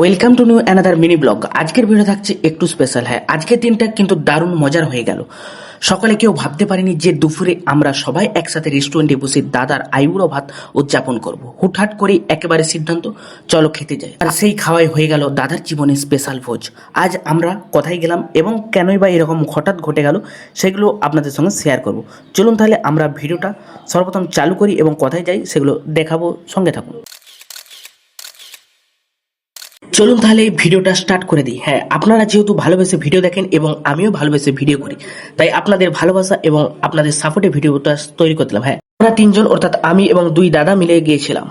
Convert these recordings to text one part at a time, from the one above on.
Welcome to new another mini blog আজকের video থাকছে একটু স্পেশাল হ্যাঁ। আজকের দিনটা কিন্তু দারুণ মজার হয়ে গেল। সকালে কেউ ভাবতে পারেনি যে দুপুরে আমরা সবাই একসাথে রেস্টুরেন্টে বসে দাদার আইবুড়ো ভাত উদযাপন করব। হুটহাট করে একেবারে সিদ্ধান্ত, চলো খেতে যাই। আর সেই খাওয়াই হয়ে গেল দাদার জীবনে স্পেশাল ভোজ। আজ আমরা কোথায় গেলাম এবং কেনই বা এরকম হঠাৎ ঘটে গেল, সেগুলো আপনাদের সঙ্গে শেয়ার করব। চলুন তাহলে আমরা ভিডিওটা সর্বপ্রথম চালু করি এবং কোথায় যাই সেগুলো দেখাবো। সঙ্গে থাকুন। চলুন তাহলে এই ভিডিওটা স্টার্ট করে দিই। হ্যাঁ আপনারা যেহেতু ভালোবেসে ভিডিও দেখেন এবং আমিও ভালোবেসে ভিডিও করি, তাই আপনাদের ভালোবাসা এবং আপনাদের সাপোর্টে ভিডিওটা তৈরি করলাম হ্যাঁ। আমরা তিনজন, অর্থাৎ আমি এবং দুই দাদা মিলে গিয়েছিলাম।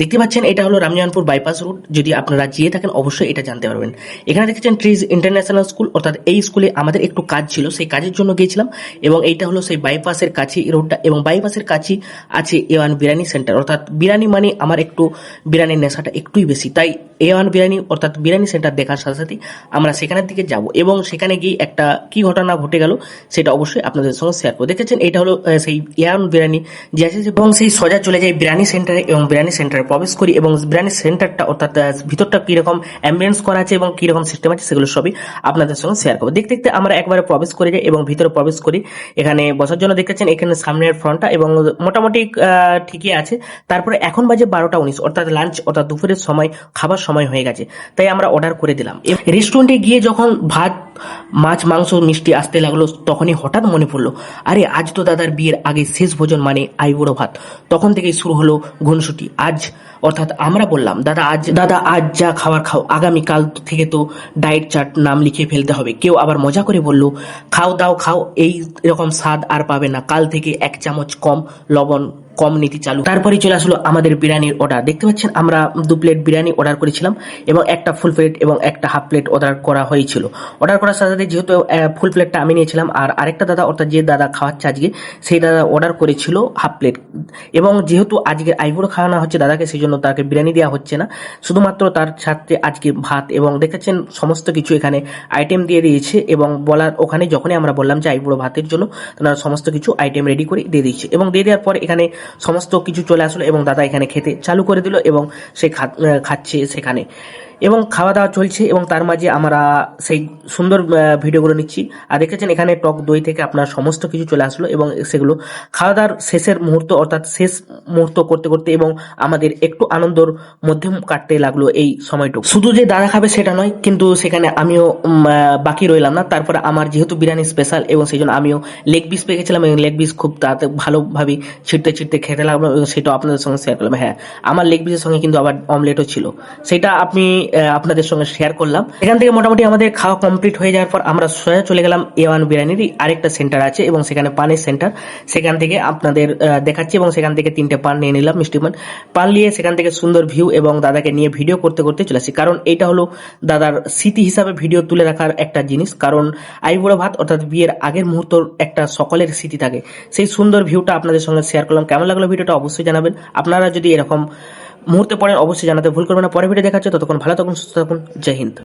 দেখতে পাচ্ছেন, এটা হলো রামজানপুর বাইপাস রোড যদি আপনারা যেয়ে থাকেন, অবশ্যই এটা জানতে পারবেন। এখানে দেখেছেন ট্রিজ ইন্টারন্যাশনাল স্কুল অর্থাৎ এই স্কুলে আমাদের একটু কাজ ছিল, সেই কাজের জন্য গিয়েছিলাম। এবং এইটা হলো সেই বাইপাসের কাছে রোডটা এবং বাইপাসের কাছে আছে এ ওয়ান বিরিয়ানি সেন্টার অর্থাৎ বিরিয়ানি মানে আমার একটু বিরিয়ানির নেশাটা একটুই বেশি। তাই এ ওয়ান বিরিয়ানি অর্থাৎ বিরিয়ানি সেন্টার দেখার সাথে সাথে আমরা সেখানের দিকে যাব। এবং সেখানে গিয়ে একটা কি ঘটনা ঘটে গেল, সেটা অবশ্যই আপনাদের সঙ্গে শেয়ার করব। দেখেছেন, এটা হলো সেই এ ওয়ান বিরিয়ানি আছে এবং সেই সোজা চলে যায় বিরিয়ানি সেন্টারে এবং বিরিয়ানি সেন্টারে প্রবেশ করি এবং বিরিয়ানি সেন্টারটা অর্থাৎ ভিতরটা কীরকম অ্যাম্বিয়েন্স করা আছে এবং কীরকম সিস্টেম আছে সেগুলো সবই আপনাদের সঙ্গে শেয়ার করব। দেখতে দেখতে আমরা একবারে প্রবেশ করে যাই এবং ভিতরে প্রবেশ করি। এখানে বসার জন্য দেখতেছেন এখানে সামনের ফ্রন্টটা এবং মোটামুটি ঠিকই আছে। তারপরে এখন বাজে বারোটা উনিশ, অর্থাৎ লাঞ্চ অর্থাৎ দুপুরের সময়, খাবার সময় হয়ে গেছে। তাই আমরা অর্ডার করে দিলাম। রেস্টুরেন্টে গিয়ে যখন ভাত মাছ, মাংস, মিষ্টি আসতে লাগল। তখনই হঠাৎ মনে পড়ল, আরে, আজ তো দাদার বিয়ের আগে শেষ ভোজন মানে আইবুড়ো ভাত। তখন থেকেই শুরু হলো ঘুনসুটি আজ, অর্থাৎ আমরা বললাম, দাদা আজ দাদা আজ যা খাবার খাও, আগামী কাল থেকে তো ডায়েট চার্ট নাম লিখে ফেলতে হবে। কেউ আবার মজা করে বলল, খাও দাও, খাও, এই রকম স্বাদ আর পাবে না। কাল থেকে এক চামচ কম লবণ কম নীতি চালু। তারপরে চলে আসলো আমাদের বিরিয়ানির অর্ডার দেখতে পাচ্ছেন, আমরা দু প্লেট বিরিয়ানি অর্ডার করেছিলাম এবং একটা ফুল প্লেট এবং একটা হাফ প্লেট অর্ডার করা হয়েছিল। অর্ডার করার সাথে সাথে যেহেতু ফুল প্লেটটা আমি নিয়েছিলাম, আর আরেকটা দাদা, অর্থাৎ যে দাদা খাওয়াচ্ছে আজকে, সেই দাদা অর্ডার করেছিল হাফ প্লেট এবং যেহেতু আজকে আইবুড়ো খাওয়ানো হচ্ছে দাদাকে সেই জন্য তাকে বিরিয়ানি দেওয়া হচ্ছে না। শুধুমাত্র তার সাথে আজকে ভাত এবং দেখেছেন সমস্ত কিছু এখানে আইটেম দিয়ে দিয়েছে এবং বলার, ওখানে যখনই আমরা বললাম যে আইবুড়ো ভাতের জন্য, তারা সমস্ত কিছু আইটেম রেডি করে দিয়ে দিয়েছে। এবং দিয়ে দেওয়ার পর এখানে সমস্ত কিছু চলে আসলো এবং দাদা এখানে খেতে চালু করে দিল এবং সে খাচ্ছে সেখানে। এবং খাওয়া দাওয়া চলছে এবং তার মাঝে আমরা সেই সুন্দর ভিডিওগুলো নিচ্ছি। আর দেখেছেন, এখানে টক দই থেকে আপনার সমস্ত কিছু চলে আসলো এবং সেগুলো খাওয়া দাওয়ার শেষের মুহূর্ত অর্থাৎ শেষ মুহূর্ত করতে করতে এবং আমাদের একটু আনন্দর মধ্যে কাটতে লাগল এই সময়টুকু। শুধু যে দাদা খাবে সেটা নয়, কিন্তু সেখানে আমিও বাকি রইলাম না। তারপরে আমার যেহেতু বিরিয়ানি স্পেশাল এবং সেই জন্য আমিও লেগ পিস পেয়ে গেছিলাম এবং লেগ পিস খুব তাড়াতাড়ি ভালোভাবে ছিটতে ছিটতে খেতে লাগলাম এবং সেটা আপনাদের সঙ্গে শেয়ার করলাম। হ্যাঁ আমার লেগ পিসের সঙ্গে কিন্তু আবার অমলেটও ছিল। সেটা আপনি আপনাদের সঙ্গে শেয়ার করলাম। এখান থেকে মোটামুটি আমাদের খাওয়া কমপ্লিট হয়ে যাওয়ার পর আমরা সোজা চলে গেলাম এ ওয়ান বিরিয়ানির আরেকটা সেন্টার আছে এবং সেখানে পানের সেন্টার সেখান থেকে আপনাদের দেখাচ্ছি এবং সেখান থেকে তিনটে পান নিয়ে নিলাম, মিষ্টি পান। পান নিয়ে সেখান থেকে সুন্দর ভিউ এবং দাদাকে নিয়ে ভিডিও করতে করতে চলে আসি কারণ এটা হলো দাদার স্মৃতি হিসাবে ভিডিও তুলে রাখার একটা জিনিস। কারণ আইবুড়ো ভাত অর্থাৎ বিয়ের আগের মুহূর্তর একটা সকলের স্মৃতি থাকে। সেই সুন্দর ভিউটা আপনাদের সঙ্গে শেয়ার করলাম। কেমন লাগল ভিডিওটা অবশ্যই জানাবেন। আপনারা যদি এরকম মুহূর্তে পরে অবশ্যই জানাতে ভুল করবেন না। পরে ভিডিও দেখাচ্ছে ততক্ষণ ভালো থাকুন, সুস্থ থাকুন। জয় হিন্দ।